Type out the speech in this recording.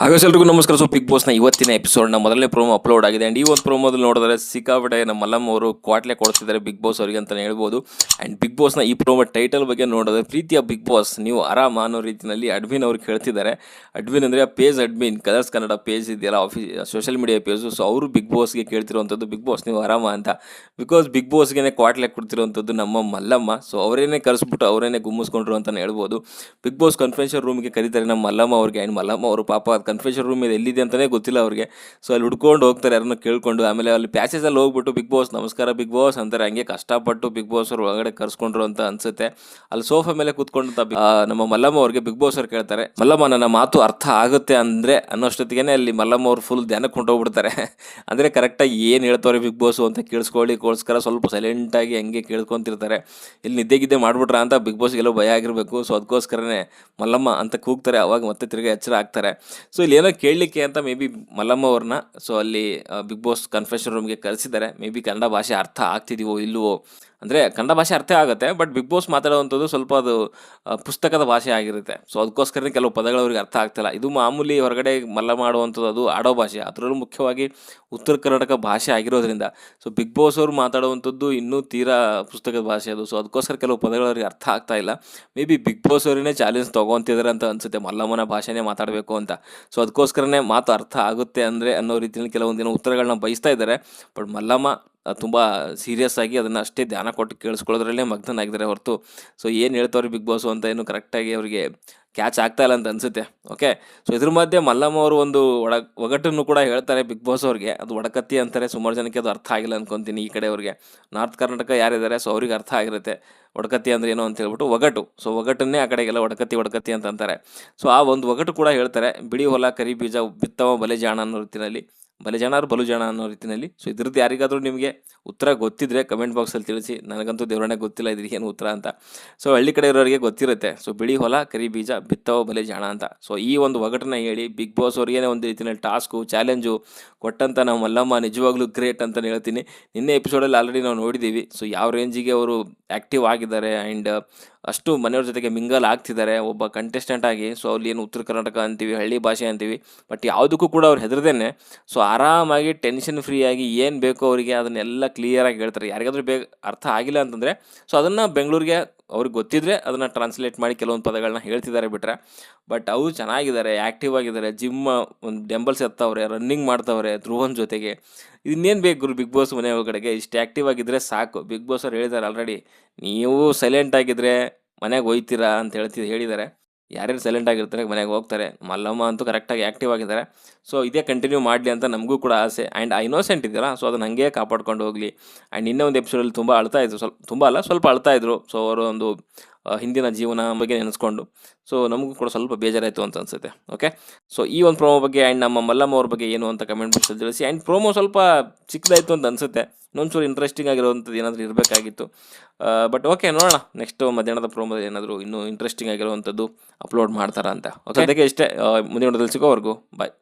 ಹಾಗೆ ಎಲ್ರಿಗೂ ನಮಸ್ಕಾರ. ಸೊ ಬಿಗ್ ಬಾಸ್ನ ಇವತ್ತಿನ ಎಪಿಸೋಡ್ನ ಮೊದಲನೇ ಪ್ರೋಮೋ ಅಪ್ಲೋಡ್ ಆಗಿದೆ. ಆ್ಯಂಡ್ ಈ ಒಂದು ಪ್ರೋಮೋದಲ್ಲಿ ನೋಡಿದ್ರೆ ಸಿಕ್ಕಾಪಟ್ಟೆ ನಮ್ಮ ಮಲ್ಲಮ್ಮ ಅವರು ಕ್ವಾಟ್ಲೆ ಕೊಡ್ತಿದ್ದಾರೆ ಬಿಗ್ ಬಾಸ್ ಅವರಿಗೆ ಅಂತಲೇ ಹೇಳ್ಬೋದು. ಆ್ಯಂಡ್ ಬಿಗ್ ಬಾಸ್ನ ಈ ಪ್ರೋಮೋ ಟೈಟಲ್ ಬಗ್ಗೆ ನೋಡಿದ್ರೆ ಪ್ರೀತಿಯ ಬಿಗ್ ಬಾಸ್ ನೀವು ಆರಾಮ ಅನ್ನೋ ರೀತಿಯಲ್ಲಿ ಅಡ್ಮಿನ್ ಅವ್ರು ಕೇಳ್ತಿದ್ದಾರೆ. ಅಡ್ಮಿನ್ ಅಂದರೆ page admin Colors Kannada page ಇದೆಯಲ್ಲ office social media page so ಅವರು ಬಿಗ್ ಬಾಸ್ಗೆ ಕೇಳ್ತಿರುವಂಥದ್ದು ಬಿಗ್ ಬಾಸ್ ನೀವು ಆರಾಮ ಅಂತ. ಬಿಕಾಸ್ ಬಿಗ್ ಬಾಸ್ಗೆ ಕ್ವಾಟ್ಲೆ ಕೊಡ್ತಿರುವಂಥದ್ದು ನಮ್ಮ ಮಲ್ಲಮ್ಮ. ಸೊ ಅವರೇನೇ ಕರೆಸ್ಬಿಟ್ಟು ಅವರೇನೇ ಗುಮ್ಮಿಸ್ಕೊಂಡ್ರು ಅಂತಲೇ ಹೇಳ್ಬೋದು. ಬಿಗ್ ಬಾಸ್ ಕನ್ಫೆನ್ಷನ್ ರೂಮ್ಗೆ ಕರೀತಾರೆ ನಮ್ಮ ಮಲ್ಲಮ್ಮ ಅವ್ರಿಗೆ. ಆ್ಯಂಡ್ ಮಲ್ಲಮ್ಮ ಅವರು ಪಾಪ ಕನ್ಫೆನ್ಷನ್ ರೂಮ್ ಇದೆ ಎಲ್ಲಿದೆ ಅಂತಲೇ ಗೊತ್ತಿಲ್ಲ ಅವ್ರಿಗೆ. ಸೊ ಅಲ್ಲಿ ಹುಡ್ಕೊಂಡು ಹೋಗ್ತಾರೆ, ಯಾರನ್ನೂ ಕೇಳ್ಕೊಂಡು. ಆಮೇಲೆ ಅಲ್ಲಿ ಪ್ಯಾಸೇಜಲ್ಲಿ ಹೋಗ್ಬಿಟ್ಟು ಬಿಗ್ ಬಾಸ್ ನಮಸ್ಕಾರ ಬಿಗ್ ಬಾಸ್ ಅಂತಾರೆ. ಹಂಗೆ ಕಷ್ಟಪಟ್ಟು ಬಿಗ್ ಬಾಸ್ ಅವ್ರು ಒಳಗಡೆ ಕರ್ಸ್ಕೊಂಡ್ರು ಅಂತ ಅನ್ಸುತ್ತೆ. ಅಲ್ಲಿ ಸೋಫಾ ಮೇಲೆ ಕೂತ್ಕೊಂಡು ನಮ್ಮ ಮಲ್ಲಮ್ಮ ಅವ್ರಿಗೆ ಬಿಗ್ ಬಾಸ್ ಅವ್ರು ಕೇಳ್ತಾರೆ, ಮಲ್ಲಮ್ಮ, ನನ್ನ ಮಾತು ಅರ್ಥ ಆಗುತ್ತೆ ಅಂದರೆ ಅನ್ನೋಷ್ಟೊತ್ತಿಗೆ ಅಲ್ಲಿ ಮಲ್ಲಮ್ಮ ಅವ್ರು ಫುಲ್ ಧ್ಯಾನಕ್ಕೆ ಹೊಂಟೋಗ್ಬಿಡ್ತಾರೆ. ಅಂದರೆ ಕರೆಕ್ಟಾಗಿ ಏನು ಹೇಳ್ತವ್ರೆ ಬಿಗ್ ಬಾಸು ಅಂತ ಕೇಳಿಸ್ಕೊಳ್ಳಿಕ್ಕೋಸ್ಕರ ಸ್ವಲ್ಪ ಸೈಲೆಂಟಾಗಿ ಹಂಗೆ ಕೇಳ್ಕೊಂತಿರ್ತಾರೆ. ಇಲ್ಲಿ ನಿದ್ದೆ ಗಿದ್ದೆ ಮಾಡ್ಬಿಟ್ರ ಅಂತ ಬಿಗ್ ಬಾಸ್ಗೆಲ್ಲೋ ಭಯ ಆಗಿರಬೇಕು. ಸೊ ಅದಕ್ಕೋಸ್ಕರನೇ ಮಲ್ಲಮ್ಮ ಅಂತ ಕೂಗ್ತಾರೆ. ಅವಾಗ ಮತ್ತೆ ತಿರ್ಗಿ ಎಚ್ಚರ ಆಗ್ತಾರೆ. ಸೊ ಇಲ್ಲಿ ಏನೋ ಕೇಳಲಿಕ್ಕೆ ಅಂತ ಮೇ ಬಿ ಮಲ್ಲಮ್ಮ ಅವ್ರನ್ನ. ಸೊ ಅಲ್ಲಿ ಬಿಗ್ ಬಾಸ್ ಕನ್ಫೆಷನ್ ರೂಮ್ಗೆ ಕರೆಸಿದ್ದಾರೆ. ಮೇ ಬಿ ಕನ್ನಡ ಭಾಷೆ ಅರ್ಥ ಆಗ್ತಿದೀವೋ ಇಲ್ವೋ ಅಂದರೆ ಕನ್ನಡ ಭಾಷೆ ಅರ್ಥ ಆಗುತ್ತೆ ಬಟ್ ಬಿಗ್ ಬಾಸ್ ಮಾತಾಡುವಂಥದ್ದು ಸ್ವಲ್ಪ ಅದು ಪುಸ್ತಕದ ಭಾಷೆ ಆಗಿರುತ್ತೆ. ಸೊ ಅದಕ್ಕೋಸ್ಕರನೇ ಕೆಲವು ಪದಗಳು ಅವ್ರಿಗೆ ಅರ್ಥ ಆಗ್ತಿಲ್ಲ. ಇದು ಮಾಮೂಲಿ ಹೊರಗಡೆ ಮಲ್ಲ ಮಾಡುವಂಥದ್ದು ಅದು ಆಡೋ ಭಾಷೆ. ಅದರಲ್ಲೂ ಮುಖ್ಯವಾಗಿ ಉತ್ತರ ಕರ್ನಾಟಕ ಭಾಷೆ ಆಗಿರೋದ್ರಿಂದ. ಸೊ ಬಿಗ್ ಬಾಸ್ ಅವರು ಮಾತಾಡುವಂಥದ್ದು ಇನ್ನೂ ತೀರಾ ಪುಸ್ತಕದ ಭಾಷೆ ಅದು. ಸೊ ಅದಕ್ಕೋಸ್ಕರ ಕೆಲವು ಪದಗಳು ಅವ್ರಿಗೆ ಅರ್ಥ ಆಗ್ತಾ ಇಲ್ಲ. ಮೇ ಬಿ ಬಿಗ್ ಬಾಸ್ ಅವರೇ ಚಾಲೆಂಜ್ ತೊಗೊತಿದ್ದಾರೆ ಅಂತ ಅನಿಸುತ್ತೆ. ಮಲ್ಲಮ್ಮನ ಭಾಷೆನೇ ಮಾತಾಡಬೇಕು ಅಂತ. ಸೊ ಅದಕ್ಕೋಸ್ಕರನೇ ಮಾತು ಅರ್ಥ ಆಗುತ್ತೆ ಅಂದರೆ ಅನ್ನೋ ರೀತಿಯಲ್ಲಿ ಕೆಲವೊಂದಿನ ಉತ್ತರಗಳನ್ನ ಬಯಸ್ತಾ ಇದ್ದಾರೆ. ಬಟ್ ಮಲ್ಲಮ್ಮ ತುಂಬ ಸೀರಿಯಸ್ ಆಗಿ ಅದನ್ನು ಅಷ್ಟೇ ಧ್ಯಾನ ಕೊಟ್ಟು ಕೇಳಿಸ್ಕೊಳ್ಳೋದ್ರಲ್ಲೇ ಮಗ್ನನಾಗಿದ್ದಾರೆ ಹೊರತು. ಸೊ ಏನು ಹೇಳ್ತಾವ್ರಿ ಬಿಗ್ ಬಾಸು ಅಂತ ಏನು ಕರೆಕ್ಟಾಗಿ ಅವರಿಗೆ ಕ್ಯಾಚ್ ಆಗ್ತಾ ಇಲ್ಲ ಅಂತ ಅನಿಸುತ್ತೆ. ಓಕೆ ಸೊ ಇದ್ರ ಮಧ್ಯೆ ಮಲ್ಲಮ್ಮ ಅವರು ಒಂದು ಒಡ, ಒಗಟನ್ನು ಕೂಡ ಹೇಳ್ತಾರೆ ಬಿಗ್ ಬಾಸ್ ಅವ್ರಿಗೆ. ಅದು ಒಡಕತ್ತಿ ಅಂತಾರೆ, ಸುಮಾರು ಜನಕ್ಕೆ ಅದು ಅರ್ಥ ಆಗಿಲ್ಲ ಅನ್ಕೊತೀನಿ ಈ ಕಡೆ ಅವ್ರಿಗೆ. ನಾರ್ತ್ ಕರ್ನಾಟಕ ಯಾರಿದ್ದಾರೆ? ಸೊ ಅವ್ರಿಗೆ ಅರ್ಥ ಆಗಿರುತ್ತೆ. ಒಡಕತ್ತಿ ಅಂದ್ರೆ ಏನು ಅಂತ ಹೇಳ್ಬಿಟ್ಟು ಒಗಟು. ಸೊ ಒಗಟನ್ನೇ ಆ ಕಡೆಗೆಲ್ಲ ಒಡಕತ್ತಿ ಒಡಕತ್ತಿ ಅಂತ ಅಂತಾರೆ. ಸೊ ಆ ಒಂದು ಒಗಟು ಕೂಡ ಹೇಳ್ತಾರೆ ಬಿಡಿ ಹೊಲ, ಕರಿ ಬೀಜ ಬಿತ್ತವ, ಬಲೆ ಜಾಣ ಅನ್ನೋ ರೀತಿಯಲ್ಲಿ. ಬಲೆ ಜಾಣ ಬಲು ಜಾಣ ಅನ್ನೋ ರೀತಿಯಲ್ಲಿ. ಸೊ ಇದ್ರದ್ದು ಯಾರಿಗಾದರೂ ನಿಮಗೆ ಉತ್ತರ ಗೊತ್ತಿದ್ರೆ ಕಮೆಂಟ್ ಬಾಕ್ಸಲ್ಲಿ ತಿಳಿಸಿ, ನನಗಂತೂ ದೇವರಣೆ ಗೊತ್ತಿಲ್ಲ, ಇದ್ರಿಗೆ ಏನು ಉತ್ತರ ಅಂತ. ಸೊ ಹಳ್ಳಿ ಕಡೆ ಇರೋರಿಗೆ ಗೊತ್ತಿರುತ್ತೆ. ಸೊ ಬಿಳಿ ಹೊಲ, ಕರಿ ಬೀಜ, ಬಿತ್ತವ ಬಲೆ ಜಾಣ ಅಂತ. ಸೊ ಈ ಒಂದು ಒಗಟನ್ನ ಹೇಳಿ ಬಿಗ್ ಬಾಸ್ ಅವ್ರಿಗೇನೆ ಒಂದು ರೀತಿಯಲ್ಲಿ ಟಾಸ್ಕು ಚಾಲೆಂಜು ಕೊಟ್ಟಂತ ನಾವು ಮಲ್ಲಮ್ಮ ನಿಜವಾಗ್ಲೂ ಗ್ರೇಟ್ ಅಂತ ಹೇಳ್ತೀನಿ. ನಿನ್ನೆ ಎಪಿಸೋಡಲ್ಲಿ ಆಲ್ರೆಡಿ ನಾವು ನೋಡಿದ್ದೀವಿ. ಸೊ ಯಾವ ರೇಂಜಿಗೆ ಅವರು ಆ್ಯಕ್ಟಿವ್ ಆಗಿದ್ದಾರೆ ಆ್ಯಂಡ್ ಅಷ್ಟು ಮನೆಯವ್ರ ಜೊತೆಗೆ ಮಿಂಗಲ್ ಆಗ್ತಿದ್ದಾರೆ. ಒಬ್ಬ ಕಂಟೆಸ್ಟೆಂಟ್ ಆಗಿ ಸೊ ಅಲ್ಲಿ ಏನು ಉತ್ತರ ಕರ್ನಾಟಕ ಅಂತೀವಿ, ಹಳ್ಳಿ ಭಾಷೆ ಅಂತೀವಿ ಬಟ್ ಯಾವುದಕ್ಕೂ ಕೂಡ ಅವ್ರು ಹೆದರದೇನೆ. ಸೊ ಆರಾಮಾಗಿ ಟೆನ್ಷನ್ ಫ್ರೀ ಆಗಿ ಏನು ಬೇಕೋ ಅವರಿಗೆ ಅದನ್ನೆಲ್ಲ ಕ್ಲಿಯರಾಗಿ ಹೇಳ್ತಾರೆ. ಯಾರಿಗಾದ್ರೂ ಬೇಗ ಅರ್ಥ ಆಗಿಲ್ಲ ಅಂತಂದರೆ ಸೊ ಅದನ್ನು ಬೆಂಗಳೂರಿಗೆ ಅವ್ರಿಗೆ ಗೊತ್ತಿದ್ರೆ ಅದನ್ನು ಟ್ರಾನ್ಸ್ಲೇಟ್ ಮಾಡಿ ಕೆಲವೊಂದು ಪದಗಳನ್ನ ಹೇಳ್ತಿದ್ದಾರೆ ಬಿಟ್ರೆ. ಬಟ್ ಅವರು ಚೆನ್ನಾಗಿದ್ದಾರೆ ಆ್ಯಕ್ಟಿವ್ ಆಗಿದ್ದಾರೆ ಜಿಮ್ ಒಂದು ಡೆಂಬಲ್ಸ್ ಎತ್ತವ್ರೆ ರನ್ನಿಂಗ್ ಮಾಡ್ತವ್ರೆ, ಧ್ರುವನ್ ಜೊತೆಗೆ. ಇನ್ನೇನು ಬೇಕು ಗುರು ಬಿಗ್ ಬಾಸ್ ಮನೆ ಒಳಗಡೆಗೆ? ಇಷ್ಟು ಆ್ಯಕ್ಟಿವ್ ಆಗಿದ್ದರೆ ಸಾಕು. ಬಿಗ್ ಬಾಸ್ ಅವ್ರು ಹೇಳಿದ್ದಾರೆ ಆಲ್ರೆಡಿ ನೀವು ಸೈಲೆಂಟ್ ಆಗಿದ್ದರೆ ಮನೆಗೆ ಹೋಯ್ತೀರಾ ಅಂತ ಹೇಳ್ತಿ ಹೇಳಿದ್ದಾರೆ ಯಾರ್ಯಾರು ಸೈಲೆಂಟ್ ಆಗಿರ್ತಾರೆ, ಮನೆಗೆ ಹೋಗ್ತಾರೆ, ಮಲ್ಲಮ್ಮ ಅಂತೂ ಕರೆಕ್ಟಾಗಿ ಆ್ಯಕ್ಟಿವ್ ಆಗಿದ್ದಾರೆ. ಸೊ ಇದೇ ಕಂಟಿನ್ಯೂ ಮಾಡಲಿ ಅಂತ ನಮಗೂ ಕೂಡ ಆಸೆ. ಆ್ಯಂಡ್ ಐನೋಸೆಂಟ್ ಇನ್ನೋಸೆಂಟ್ ಇದೆಯಲ್ಲ ಸೊ ಅದನ್ನು ಹಂಗೆ ಕಾಪಾಡ್ಕೊಂಡು ಹೋಗಲಿ. ಆ್ಯಂಡ್ ಇನ್ನೂ ಒಂದು ಎಪಿಸೋಡಲ್ಲಿ ತುಂಬ ಅಳ್ತಾ ಇದ್ರು, ಸ್ವಲ್ಪ, ತುಂಬ ಅಲ್ಲ, ಸ್ವಲ್ಪ ಅಳ್ತಾ ಇದ್ರು. ಸೊ ಅವರು ಒಂದು ಹಿಂದಿನ ಜೀವನ ಬಗ್ಗೆ ನೆನೆಸ್ಕೊಂಡು. ಸೊ ನಮಗೂ ಕೂಡ ಸ್ವಲ್ಪ ಬೇಜಾರಾಯಿತು ಅಂತ ಅನ್ಸುತ್ತೆ. ಓಕೆ ಸೊ ಈ ಒಂದು ಪ್ರೋಮೋ ಬಗ್ಗೆ ಆ್ಯಂಡ್ ನಮ್ಮ ಮಲ್ಲಮ್ಮ ಅವ್ರ ಬಗ್ಗೆ ಏನು ಅಂತ ಕಮೆಂಟ್ ಬಾಕ್ಸಲ್ಲಿ ತಿಳಿಸಿ. ಆ್ಯಂಡ್ ಪ್ರೋಮೋ ಸ್ವಲ್ಪ ಚಿಕ್ಕದಾಯಿತು ಅಂತ ಅನ್ಸುತ್ತೆ. ಇನ್ನೊಂಚೂರು ಇಂಟ್ರೆಸ್ಟಿಂಗ್ ಆಗಿರೋವಂಥದ್ದು ಏನಾದರೂ ಇರಬೇಕಾಗಿತ್ತು. ಬಟ್ ಓಕೆ ನೋಡೋಣ. ನೆಕ್ಸ್ಟ್ ಮಧ್ಯಾಹ್ನದ ಪ್ರೋಮೋ ಏನಾದರೂ ಇನ್ನೂ ಇಂಟ್ರೆಸ್ಟಿಂಗ್ ಆಗಿರುವಂಥದ್ದು ಅಪ್ಲೋಡ್ ಮಾಡ್ತಾರಂತ. ಅಂತ ಓಕೆ ಅದಕ್ಕೆ ಇಷ್ಟೇ ಮುಂದಿನ ಸಿಗೋವರೆಗೂ ಬಾಯ್